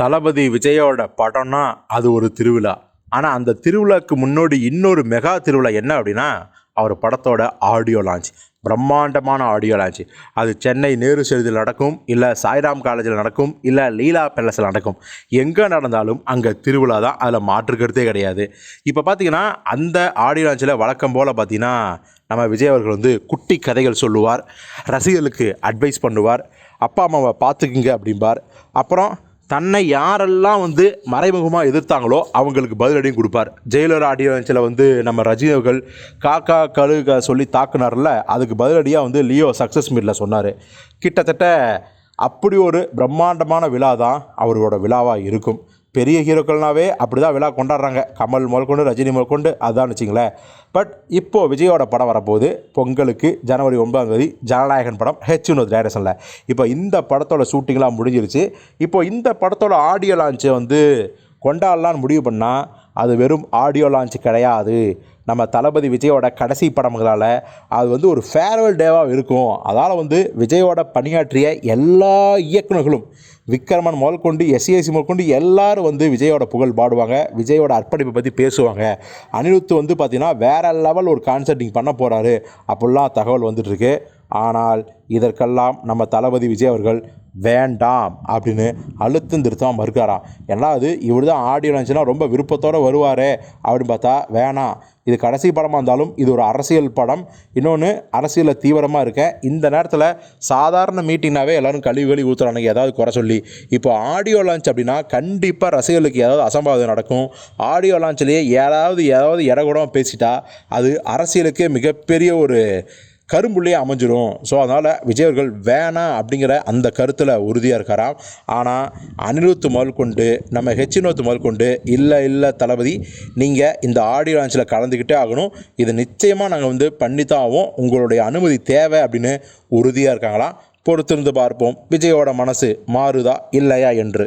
தளபதி விஜயோட படம்னா அது ஒரு திருவிழா. ஆனால் அந்த திருவிழாக்கு முன்னோடி இன்னொரு மெகா திருவிழா என்ன அப்படின்னா அவர் படத்தோட ஆடியோ லான்ச். பிரம்மாண்டமான ஆடியோ லான்ச். அது சென்னை நேரு செழுதியில் நடக்கும் இல்லை சாய்ராம் காலேஜில் நடக்கும் இல்லை லீலா பேலஸில் நடக்கும். எங்கே நடந்தாலும் அங்கே திருவிழா தான் அதில் மாற்றுக்கிறதே கிடையாது. இப்போ பார்த்தீங்கன்னா அந்த ஆடியோ லான்ச்சில் வழக்கம் போல் பார்த்தீங்கன்னா நம்ம விஜய் அவர்கள் வந்து குட்டி கதைகள் சொல்லுவார் ரசிகர்களுக்கு அட்வைஸ் பண்ணுவார். அப்பா அம்மாவை பார்த்துக்குங்க அப்படிம்பார். அப்புறம் தன்னை யாரெல்லாம் வந்து மறைமுகமாக எதிர்த்தாங்களோ அவங்களுக்கு பதிலடியும் கொடுப்பார். ஜெயிலர் ஆடியன்ஸில் வந்து நம்ம ரஜினிகள் காக்கா கழுக சொல்லி தாக்குனார்ல அதுக்கு பதிலடியாக வந்து லியோ சக்ஸஸ் மீட்டில் சொன்னார். கிட்டத்தட்ட அப்படி ஒரு பிரம்மாண்டமான விழா தான் அவரோட விழாவாக இருக்கும். பெரிய ஹீரோக்கள்னாவே அப்படி தான் விழா கொண்டாடுறாங்க. கமல் முதற்கொண்டு ரஜினி முதற்கொண்டு அதுதான் வச்சிங்களேன் பட் இப்போது விஜயோட படம் வரப்போகுது. பொங்கலுக்கு ஜனவரி ஒன்பதாம் தேதி ஜனநாயகன் படம் ஹெச் வினோத் டைரக்ஷனில். இப்போ இந்த படத்தோட ஷூட்டிங்லாம் முடிஞ்சிருச்சு. இப்போ இந்த படத்தோட ஆடியோ லான்ச்சை வந்து கொண்டாடலான்னு முடிவு பண்ணால் அது வெறும் ஆடியோ லான்ச் கிடையாது. நம்ம தளபதி விஜயோட கடைசி படங்களால் அது வந்து ஒரு ஃபேர்வெல் டேவாக இருக்கும். அதால் வந்து விஜயோட பணியாற்றிய எல்லா இயக்குநர்களும் விக்ரமன் முதல் கொண்டு எஸ்ஏசி முதல் கொண்டு எல்லோரும் வந்து விஜயோட புகழ் பாடுவாங்க. விஜயோட அர்ப்பணிப்பை பற்றி பேசுவாங்க. அனிருத் வந்து பார்த்திங்கன்னா வேற லெவல் ஒரு கான்சர்ட்டிங் பண்ண போகிறாரு அப்படிலாம் தகவல் வந்துட்டுருக்கு ஆனால் இதற்கெல்லாம் நம்ம தளபதி விஜய் அவர்கள் வேண்டாம் அப்படின்னு அழுத்தம் திருத்தமாக மறுக்காராம் ரெண்டாவது இவர் தான் ஆடியோ லான்ச்னா ரொம்ப விருப்பத்தோடு வருவார் அப்படின்னு பார்த்தா வேணாம். இது கடைசி படமாக இருந்தாலும் இது ஒரு அரசியல் படம். இன்னொன்று அரசியலில் தீவிரமாக இருக்கேன் இந்த நேரத்தில் சாதாரண மீட்டிங்னாவே எல்லோரும் கழுவி கழுவி ஊற்றுறானுங்க ஏதாவது குறை சொல்லி. இப்போ ஆடியோ லான்ச் அப்படின்னா கண்டிப்பாக ரசிகர்களுக்கு ஏதாவது அசம்பாவிதம் நடக்கும். ஆடியோ லான்ச்லேயே ஏதாவது ஏதாவது இடகுடமாக பேசிட்டா அது அரசியலுக்கே மிகப்பெரிய ஒரு கரும்புள்ளியே அமைஞ்சிடும் ஸோ அதனால் விஜய் அவர்கள் வேணாம் அப்படிங்கிற அந்த கருத்தில் உறுதியாக இருக்காராம். ஆனால் அனிருத்து முதல் கொண்டு நம்ம ஹெச்சினோத்து முதல் கொண்டு இல்லை இல்லை தளபதி நீங்கள் இந்த ஆடியோ லான்ச்சில் கலந்துக்கிட்டே ஆகணும். இது நிச்சயமாக நாங்கள் வந்து பண்ணித்தான் ஆவோம். உங்களுடைய அனுமதி தேவை அப்படின்னு உறுதியாக இருக்காங்களாம் பொறுத்திருந்து பார்ப்போம். விஜயோட மனசு மாறுதா இல்லையா என்று.